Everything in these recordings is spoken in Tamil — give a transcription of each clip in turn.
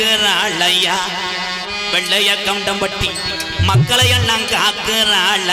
காக்குறாளையா ஐயா வெள்ளைய கவுண்டம்பட்டி மக்களை எல்லாம் காக்கிறாள்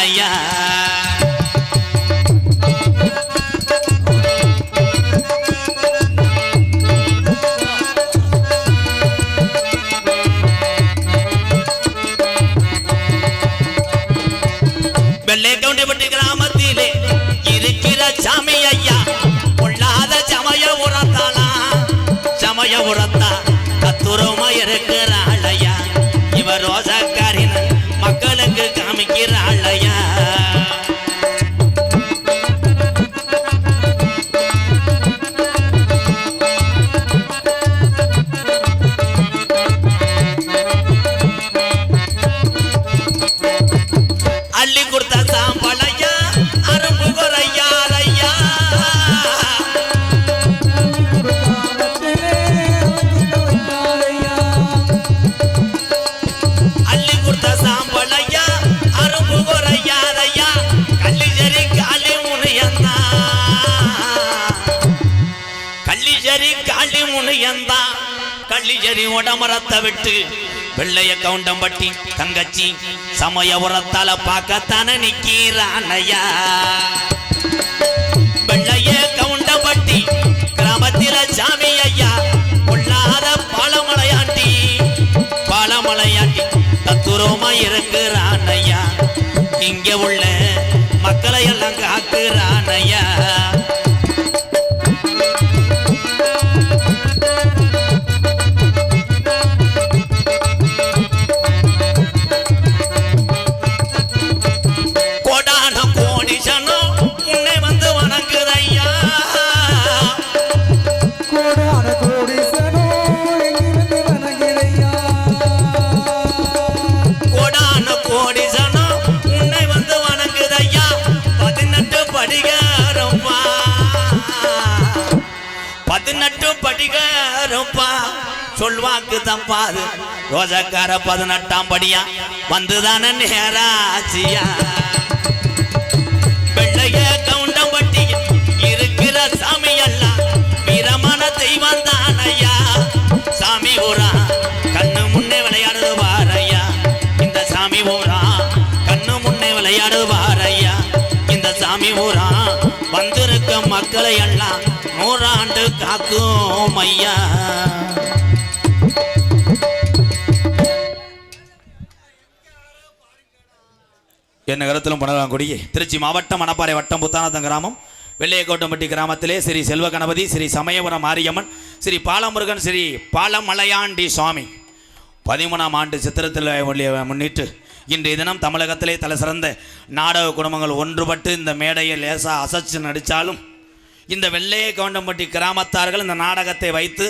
கள்ளிஜரி காளி முனையந்தா கள்ளிஜரி உடமரத்தை விட்டு வெள்ளைய கவுண்டம்பட்டி தங்கச்சி சமய உரத்தால பார்க்கத்தானே நிக்கிறானையா? வெள்ளைய கவுண்டம்பட்டி கிராமத்தில சாமி ஐயா பொல்லாத பாலமலையாண்டி. பாலமலையாண்டி தத்துரமா இருக்கிறானையா? இங்க உள்ள மக்களை எல்லாம் காக்குறானையா? வரும்பா சொல்வாக்கு தம்பாது. ரோஜக்கார பதினெட்டாம் படியா வந்துதான நேராச்சியா? வெள்ளைய கவுண்டம்பட்டி இருக்கிற சாமி எல்லாம் வீரமான தெய்வம் தான் சாமி ஊரா கண்ணு முன்னே விளையாடுது பாரையா இந்த சாமி ஊரா கண்ணு முன்னே விளையாடுது பாரையா இந்த சாமி ஊரா வந்திருக்க மக்களை எல்லாம் நூறாண்டு காக்கும் ஐயா. என்ன கருத்திலும் பணவாங்குடி திருச்சி மாவட்டம் மணப்பாறை வட்டம் புத்தானத்தம் கிராமம். வெள்ளையக்கோட்டம்பட்டி கிராமத்திலே ஸ்ரீ செல்வ கணபதி ஸ்ரீ சமயபுரம் மாரியம்மன் ஸ்ரீ பாலமுருகன் ஸ்ரீ பாலமலையாண்டி சுவாமி. பதிமூணாம் ஆண்டு சித்திரத்தில் முன்னிட்டு இன்றைய தினம் தமிழகத்திலே தலை சிறந்த நாடக குடும்பங்கள் ஒன்றுபட்டு இந்த மேடையை லேசாக அசைச்சு நடித்தாலும் இந்த வெள்ளைய கவுண்டம்பட்டி கிராமத்தார்கள் இந்த நாடகத்தை வைத்து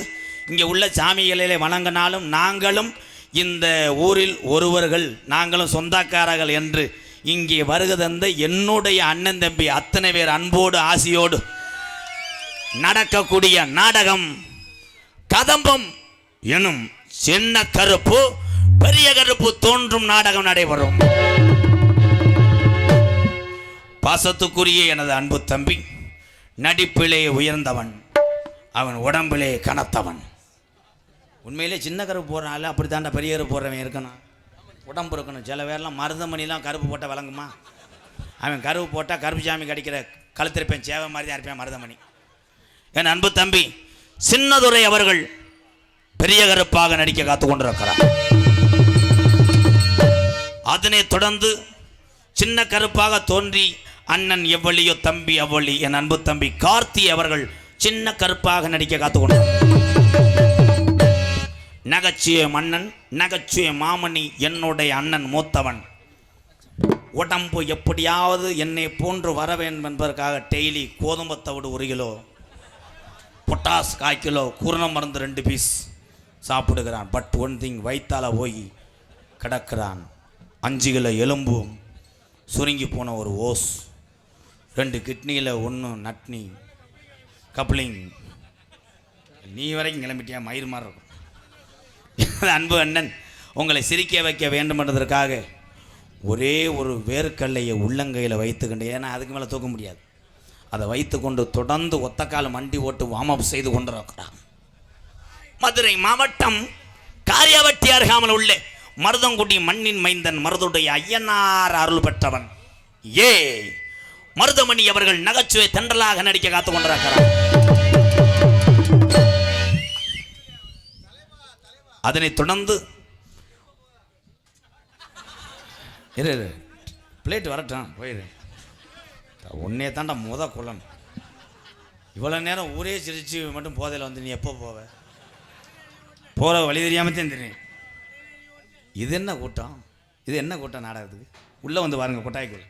இங்கே உள்ள சாமிகளிலே வணங்கினாலும் நாங்களும் இந்த ஊரில் ஒருவர்கள் நாங்களும் சொந்தக்காரர்கள் என்று இங்கே வருக தந்த என்னுடைய அண்ணன் தம்பி அத்தனை பேர் அன்போடு ஆசையோடு நடக்கக்கூடிய நாடகம் கதம்பம் எனும் சின்ன கருப்பு பெரிய கருப்பு தோன்றும் நாடகம் நடைபெறும். பாசத்துக்குரிய எனது அன்பு தம்பி நடிப்பிலே உயர்ந்தவன். அவன் உடம்பிலே கனத்தவன். உண்மையிலே சின்ன கருப்பு போடுறான் அப்படி தாண்டா பெரிய கருப்பு போடுறவன் இருக்கணும். உடம்பு இருக்கணும். சில பேர்லாம் மருதமணிலாம் கருப்பு போட்டால் விளங்குமா? அவன் கருப்பு போட்டால் கருப்பு சாமி கடிக்கிற கழுத்திருப்பேன் சேவை மாதிரி தான் இருப்பேன் மருதமணி. என் அன்பு தம்பி சின்னதுரை அவர்கள் பெரிய கருப்பாக நடிக்க காத்து கொண்டிருக்கிறார். அதனைத் தொடர்ந்து சின்ன கருப்பாக தோன்றி அண்ணன் எவ்வளியோ தம்பி அவ்வளி. என் அன்பு தம்பி கார்த்தி அவர்கள் சின்ன கருப்பாக நடிக்க காத்து கொண்டார் நகைச்சுவை மன்னன் நகைச்சுவை மாமணி என்னுடைய அண்ணன் மூத்தவன். உடம்பு எப்படியாவது என்னை போன்று வர வேண்டும் என்பதற்காக டெய்லி கோதும்பத்தவிடு ஒரு கிலோ. பொட்டாஸ் கால் கிலோ குருண மருந்து ரெண்டு பீஸ் சாப்பிடுகிறான். பட் ஒன் திங் வயிற்றால போய் கிடக்கிறான். அஞ்சு கிலோ எலும்பும் சுருங்கி போன ஒரு ஓஸ். ரெண்டு கிட்னியில் ஒன்று நட்னி கப்ளிங். நீ வரைக்கும் கிளம்பிட்டியா? மயிர் மாதிரி இருக்கும். அன்பு அண்ணன் உங்களை சிரிக்க வைக்க வேண்டுமென்றதற்காக ஒரே ஒரு வேர்க்கல்லையை உள்ளங்கையில் வைத்துக்கொண்டு ஏன்னா அதுக்கு மேலே தூக்க முடியாது. அதை வைத்துக்கொண்டு தொடர்ந்து ஒத்தக்கால் மண்டி ஓட்டு வார்ம் அப் செய்து கொண்டிருக்கிறான் மதுரை மாவட்டம் ஆரியாவட்டி அருகாமல் உள்ள மருதங்குடி மண்ணின் மைந்தன் மருதுடைய ஐயனார் அருள் பெற்றவன். ஏ மருதமணி அவர்கள் நகைச்சுவை தென்றலாக நடிக்க காத்துக் கொண்டிருக்கிறார். அதனைத் தொடர்ந்து இரு இரு. பிளேட் வரட்டும் போயிரு. உன்னைய தாண்டா முத குளம் இவ்வளோ நேரம் ஊரே சிரிச்சு மட்டும் போதையில் வந்து நீ எப்போ போவ? போகிற வழி தெரியாம தெரியும். இது என்ன கூட்டம்? இது என்ன கூட்டம் நாடகத்துக்கு உள்ளே வந்து பாருங்க கொட்டாய்க்குள்ள.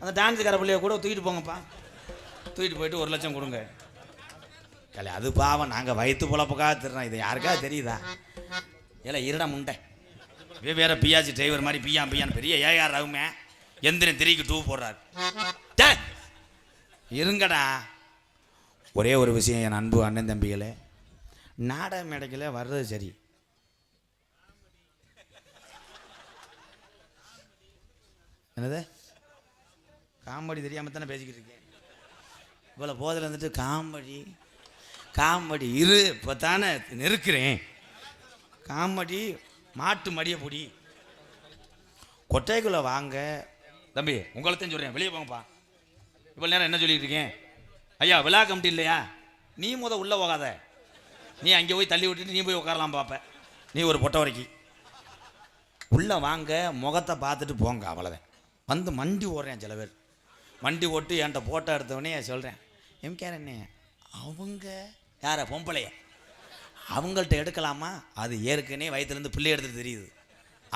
அந்த டான்ஸுக்கார பிள்ளைய கூட தூக்கிட்டு போங்கப்பா. தூக்கிட்டு போயிட்டு ஒரு லட்சம் கொடுங்க. கலை அது பாவம். நாங்கள் வயிற்று பொழப்புக்காக திருறோம் இது யாருக்காவது தெரியுதா? ஏல இருடா முண்டை. வேற பியாச்சி டிரைவர் மாதிரி பியா பியான்னு பெரிய ஏஆர் ரகுமே எந்திரன் திரிக்கு டூ போடுறாரு. இருங்கடா. ஒரே ஒரு விஷயம் என் அன்பு அண்ணன் தம்பிகளே. நாடக மேடைக்கில் வர்றது சரி. என்னது? காமெடி தெரியாமல் தானே பேசிக்கிட்டு இருக்கேன். இவ்வளோ போதில் வந்துட்டு காமெடி காமெடி இரு இப்போ தானே நெருக்கிறேன். காமெடி மாட்டு மடிய பொடி. கொட்டைக்குள்ளே வாங்க. தம்பி உங்களைத்தான் சொல்கிறேன் வெளியே போங்கப்பா. இவ்வளோ நேரம் என்ன சொல்லிட்டு இருக்கேன்? ஐயா விழா கமிட்டி இல்லையா? நீ முத உள்ளே போகாத. நீ அங்கே போய் தள்ளி விட்டுட்டு நீ போய் உட்காரலாம் பார்ப்பேன் நீ ஒரு பொட்டை வரைக்கும் உள்ளே வாங்க முகத்தை பார்த்துட்டு போங்க அவ்வளோதான் வந்து மண்டி ஓடுறேன் சில பேர். வண்டி ஓட்டு என்கிட்ட ஃபோட்டோ எடுத்தவொடனே சொல்கிறேன் எம்கேர் என்ன அவங்க யார பொம்பளைய? அவங்கள்ட்ட எடுக்கலாமா? அது ஏற்கனவே வயிற்றுலேருந்து பிள்ளை எடுத்து தெரியுது.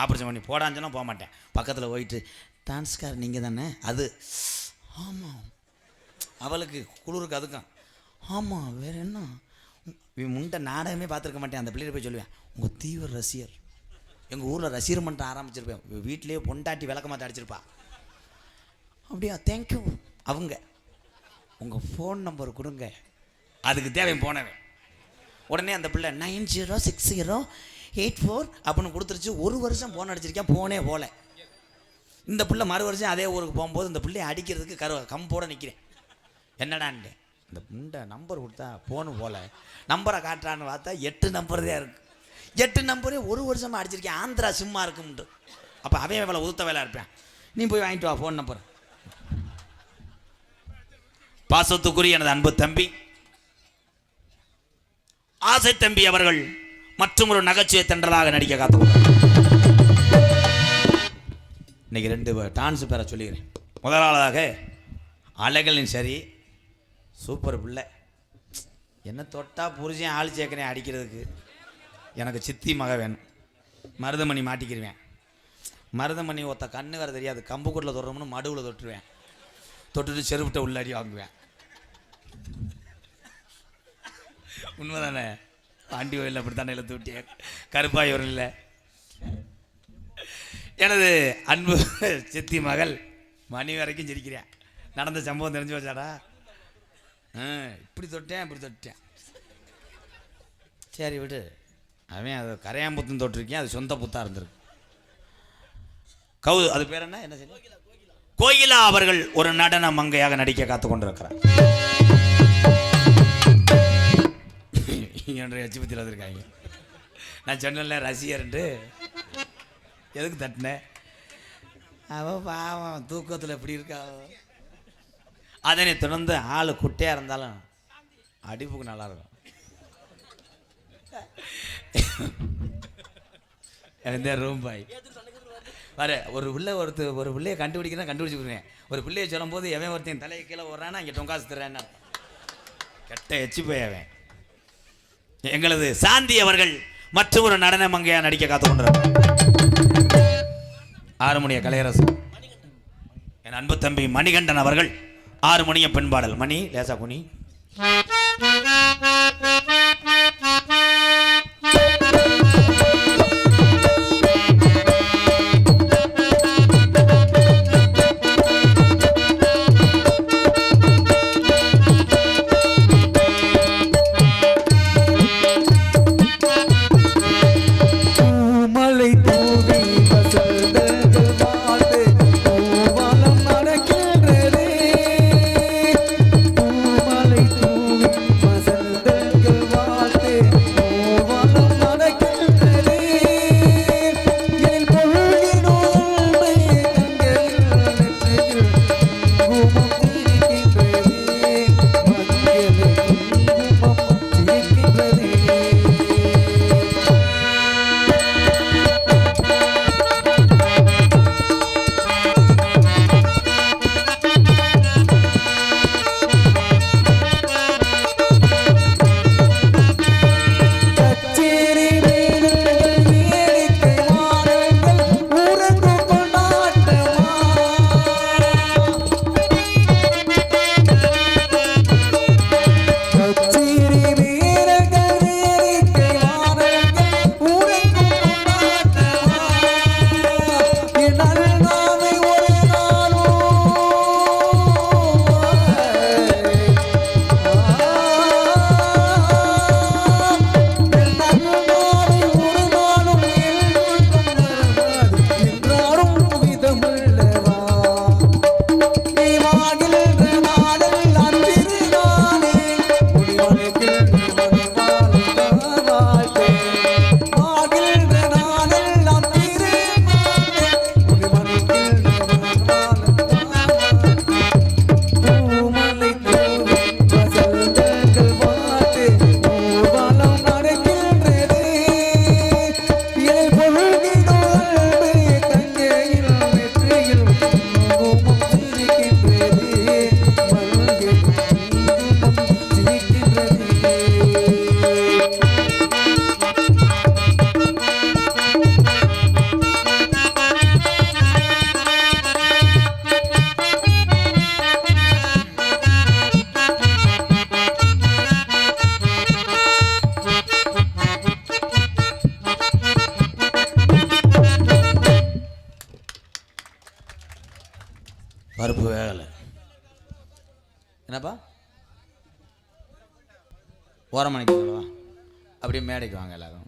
ஆப்ரேஷன் பண்ணி போடான்னு போக மாட்டேன். பக்கத்தில் போயிட்டு டான்ஸ்கார் நீங்கள் தானே? அது ஆமாம் அவளுக்கு குளிருக்கு அதுக்கும். ஆமாம் வேறு என்ன? முண்டை நாடகமே பார்த்துருக்க மாட்டேன். அந்த பிள்ளைகிட்ட போய் சொல்லுவேன் உங்கள் தீவிர ரசிகர். எங்கள் ஊரில் ரசிகர் மன்றம் ஆரம்பிச்சிருப்பேன். வீட்டிலேயே பொண்டாட்டி விளக்கமாக தடிச்சிருப்பா அப்படியா? தேங்க்யூ அவங்க உங்கள் ஃபோன் நம்பர் கொடுங்க. அதுக்கு தேவை போனவன். உடனே அந்த பிள்ளை nine zero six zero eight four அப்படின்னு கொடுத்துருச்சு. ஒரு வருஷம் ஃபோன் அடிச்சிருக்கேன் போனே போல. இந்த பிள்ளை மறு வருஷம் அதே ஊருக்கு போகும்போது இந்த பிள்ளையை அடிக்கிறதுக்கு கரு கம்போட நிற்கிறேன் என்னடான்ட்டு இந்த முண்டை நம்பர் கொடுத்தா ஃபோனு போல. நம்பரை காட்டுறான்னு பார்த்தா எட்டு நம்பர் தான் இருக்குது எட்டு நம்பரே ஒரு வருஷமாக அடிச்சிருக்கேன். ஆந்திரா சிம்மா இருக்கும்ட்டு அப்போ அவன் வேலை உதுத்த வேலை இருப்பேன். நீ போய் வாங்கிட்டு வா ஃபோன் நம்பர் பாசத்துக்குரிய எனது அன்பு தம்பி ஆசை தம்பி அவர்கள் மற்றும் ஒரு நகைச்சுவை தென்றலாக நடிக்க காத்துக்கொண்டார். இன்னைக்கு ரெண்டு டான்ஸ் பேரை சொல்லிக்கிறேன். முதலாவதாக அழகலின் சரி சூப்பர் பிள்ளை. என்ன தொட்டா புரிஞ்சேன் ஆள் சேர்க்கிறேன் அடிக்கிறதுக்கு. எனக்கு சித்தி மக வேணும். மருதமணி மாட்டிக்கிருவேன். மருதமணி ஒத்த கண்ணு வேறு தெரியாது. கம்புக்கூட்டில் தொடுறோம்னு மடுவில் தொட்டுருவேன். தொட்டுட்டு செருப்பிட்ட உள்ளாடி வாங்குவேன். உண்மைதானே? பாண்டி கோயில் அப்படி தானே இழுத்து விட்டேன். கருப்பாய் வரும் இல்லை. எனது அன்பு சித்தி மகள் மணி வரைக்கும் சிரிக்கிறேன் நடந்த சம்பவம் தெரிஞ்சு வச்சாடா ஆ இப்படி தொட்டேன் இப்படி தொட்டேன். சரி விடு. அவன் அது கரையாம்புத்துன்னு தொட்டிருக்கேன் அது சொந்த புத்தாக இருந்திருக்கு. கவு அது பேர் என்ன? என்ன சரி கோயிலா அவர்கள் ஒரு நடன மங்கையாக நடிக்க காத்து கொண்டிருக்கிறார் என்னுடைய அச்சுபத்தியில் வந்திருக்காங்க நான் சொன்னல ரசிகர்ன்ட்டு. எதுக்கு தட்டினேன் அவன் பாவம் தூக்கத்தில் எப்படி இருக்கா? அதனை தொடர்ந்து ஆள் குட்டையாக இருந்தாலும் அடிப்புக்கு நல்லா இருக்கும். இந்த ரூம் பாய் வர ஒரு பிள்ளை ஒருத்தர் ஒரு பிள்ளையை கண்டுபிடிக்கிறேன் கண்டுபிடிச்சு விடுவேன் ஒரு பிள்ளைய சொல்லும்போது எவன் ஒருத்தன் தலையை கீழே ஓடுறான்னா இங்கே டொங்காசு தர்றேன்னா கெட்ட எச்சி போயவன் அவன். எங்களது சாந்தி அவர்கள் மற்றும் ஒரு நடன மங்கையா நடிக்க காத்து கொண்டார் ஆறுமணிய கலையரசு. என் அன்பு தம்பி மணிகண்டன் அவர்கள் ஆறுமணிய பெண்பாடல். மணி லேசா குனி. ஓரமணிக்கு சொல்லவா. அப்படியே மேடைக்கு வாங்க எல்லாரும்.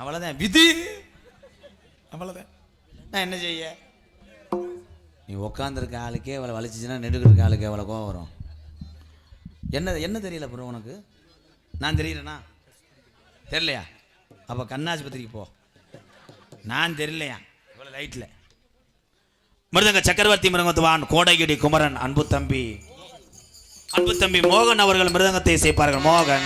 அவ்வளோதான் விதி! அவ்வளோதான் நான் என்ன செய்ய? நீ உட்காந்துருக்க ஆளுக்கே அவளை வலிச்சிச்சுன்னா நெடுக்கிற ஆளுக்கு எவ்வளோ கோவம் வரும்? என்ன என்ன தெரியல ப்ரோ உனக்கு? நான் தெரியலண்ணா தெரியலையா? அப்போ கண்ணாஸ்பத்திரிக்கு போ. நான் தெரியலையா? இவ்வளோ லைட்டில் மிருதங்க சக்கரவர்த்தி மிருகத்துவான் கோடைகிடி குமரன் அன்பு தம்பி. அன்பு தம்பி மோகன் அவர்கள் மிருதங்கத்தை இசைப்பார்கள். மோகன்.